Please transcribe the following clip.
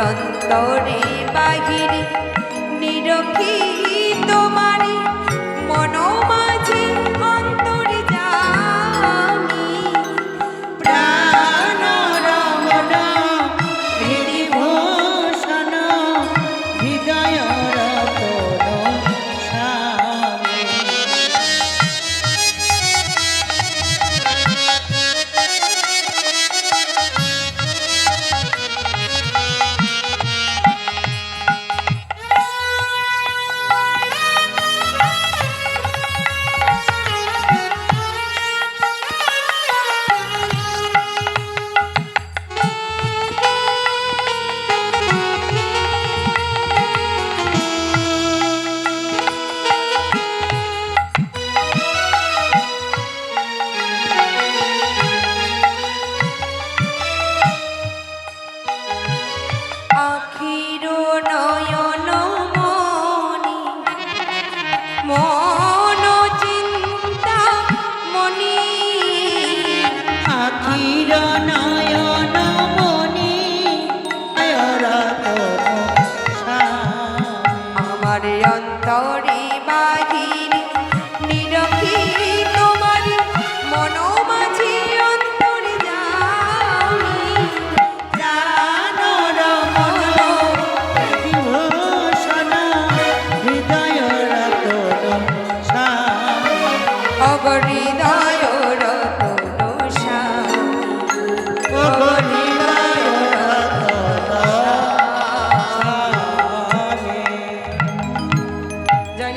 অন্তরে বাহিরে নিরক্ষী তোমারি Yana.